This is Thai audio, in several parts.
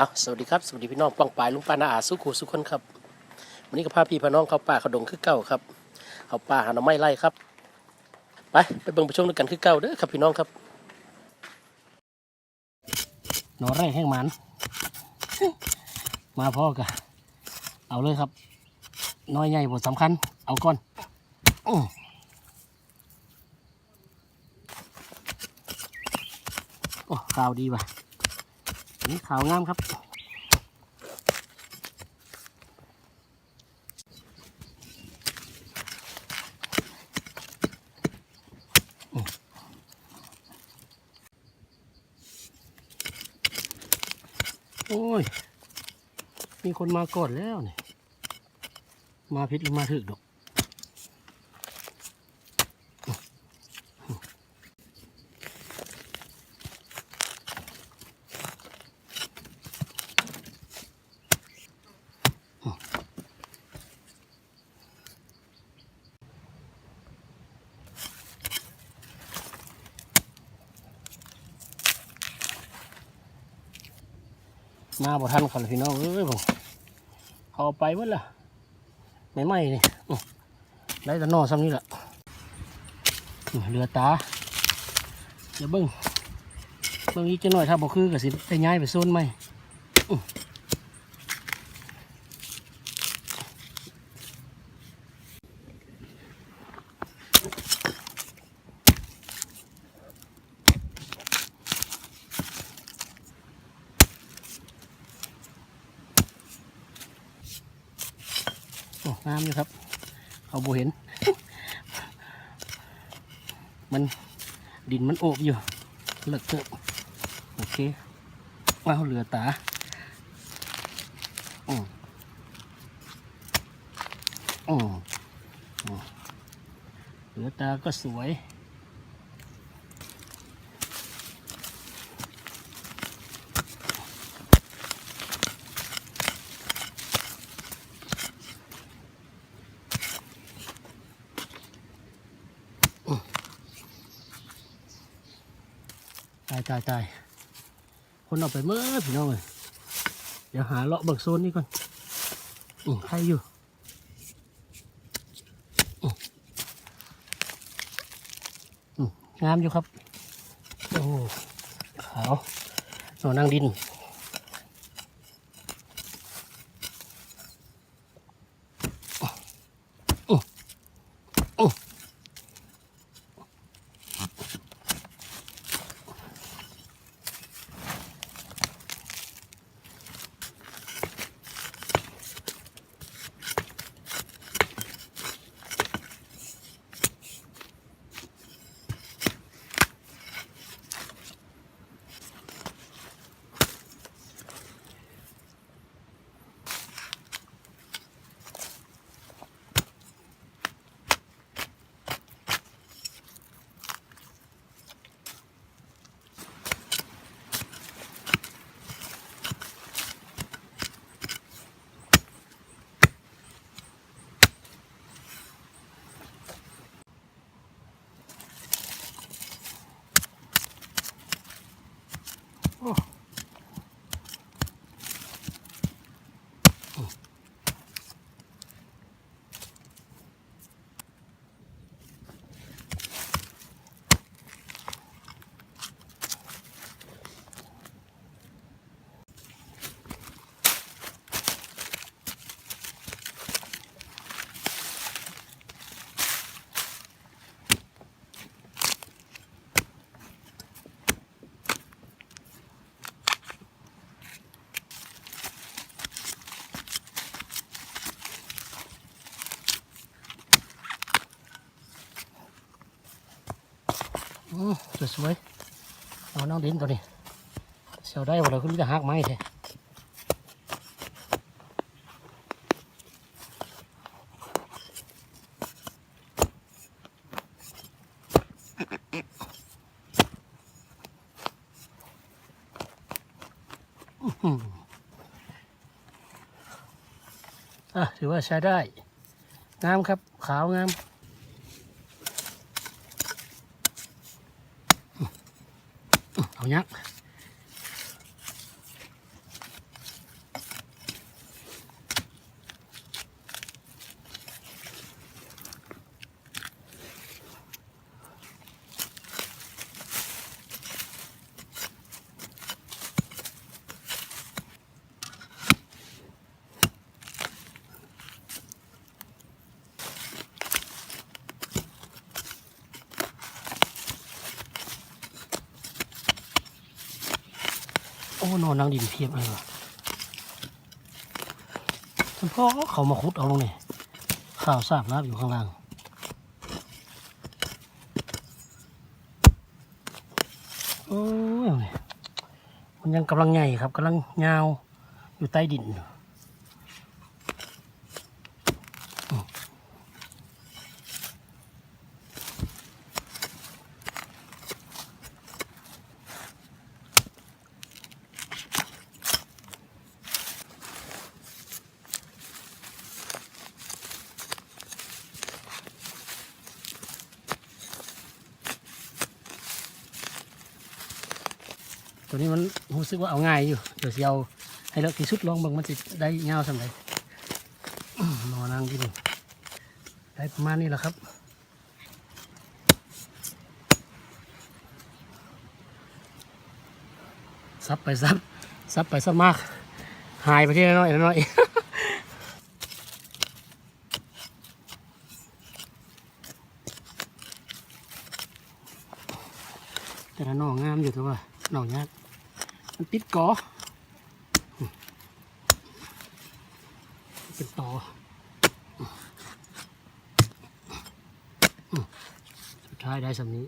เอาสวัสดีครับ สวัสดีพี่น้องป้องปลายลุงป้านาอาสุขูสุขคนครับวันนี้ก็พาพี่พาน้องเข้าป่าเขาดงคือเก่าครับเข้าป่าหาหน่อไม้ไล่ครับ ไปไปเบิ่งไปชมด้วยกันคือเก่าเด้อครับพี่น้องครับหน่อแรกแห้งมันมาพ่อกะเอาเลยครับ น้อยใหญ่บทสำคัญ เอาก่อนอโอ้ข่าวดีว่ะ สีขาวงามครับ โอ้ย มีคนมาก่อนแล้วเนี่ย มาพิษหรือมาถึกดอก มาบ่ทันขันพี่น้องเอ้ยผมเอาไปหมดละไม่ไหม้นี่ได้แต่นอซ้ำนี่แหละเรือตาเดี๋ยวเบิ้งเบิ้งอีกจะหน่อยถ้าบ่คือกับสิได้ย้ายไปโซนใหม่ น้ำอยู่ครับ เอาบ่เห็น มันดินมันโอบอยู่เลิกเถอะโอเคว้าวเรือตาอืมอืมอืมเรือตาก็สวย ตายตายตายคนออกไปเมื่อพี่น้องเลยเดี๋ยวหาเลาะเบิกโซนนี้ก่อนอืมใครอยู่อืมงามอยู่ครับ โอ้ขาวหนอนนางดิน อื สวยๆเอาน้องดินตัวนี้เสียวได้หมดเลยคุณจะหักไม้แท้อื้อหืออะถือว่าใช้ได้ งามครับ ขาวงาม เอา ยักษ์ นอนนั่งดินเพียบเลยว่ะท่านพ่อเขามาคุดเอาลงนี่ข้าวสาบน้ำอยู่ข้างล่างโอ้ยมันยังกำลังใหญ่ครับกำลังยาวอยู่ใต้ดิน ตัวนี้มันรู้สึกว่าเอาง่ายอยู่ เดี๋ยวสิเอาให้เลิกที่สุดลองบิ่งมันจะได้ยาสำไรนอนนั่งที่นี่ได้ประมาณนี้แหละครับซับไปซับซับไปซับมาก หายไปที่น้อยๆน้อยๆแต่น่องามอยู่แต่ว่าน่อยาก มันติดกอเป็นต่อสุดท้ายได้สำนี้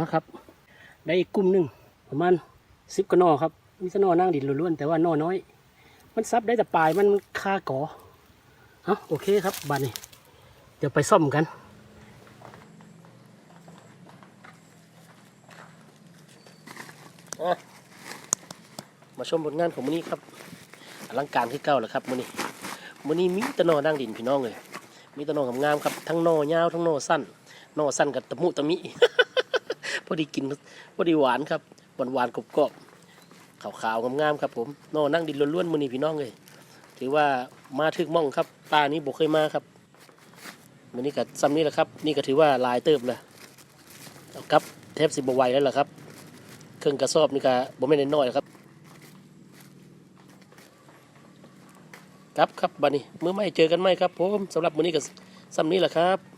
นะครับ ได้อีกกลุ่มหนึ่งประมาณสิบกนอครับมีแต่หนอนั่งดินล้วนๆแต่ว่านอน้อย มันซับได้แต่ปลายมันคาก่อฮะโอเคครับบานนี้ เดี๋ยวไปซ่อมกันมาชมผลงานของมือนี้ครับอลังการที่เก้าแล้วครับมือนี้มือนี้มีต่หนอนั่งดินพี่น้องเลยมีต่หนองามๆครับทั้งนอยาวทั้งนอสั้นนอสั้นกับตะมุตะมิ พอดีกินพอดีหวานครับหวานหวานๆกรอบกรอบๆขาวๆงามๆครับ ผมนอนั่งดินล้วนๆมือนี้พี่น้องเลยถือว่ามาถึกม่องครับปลานี้บกเคยมาครับมือนี้กับซ้ำนี้แหละครับ นี่ก็ถือว่าลายเติบเลยเอาครับเทปสิบไวแล้วล่ะครับ เครื่องกระสอบนี่ก็บ่ไม่นน้อยครับครับครับบัดนี้เมื่อไม่เจอกันไหมครับผมสำหรับมือนี้กับซ้ำนี้แหละครับ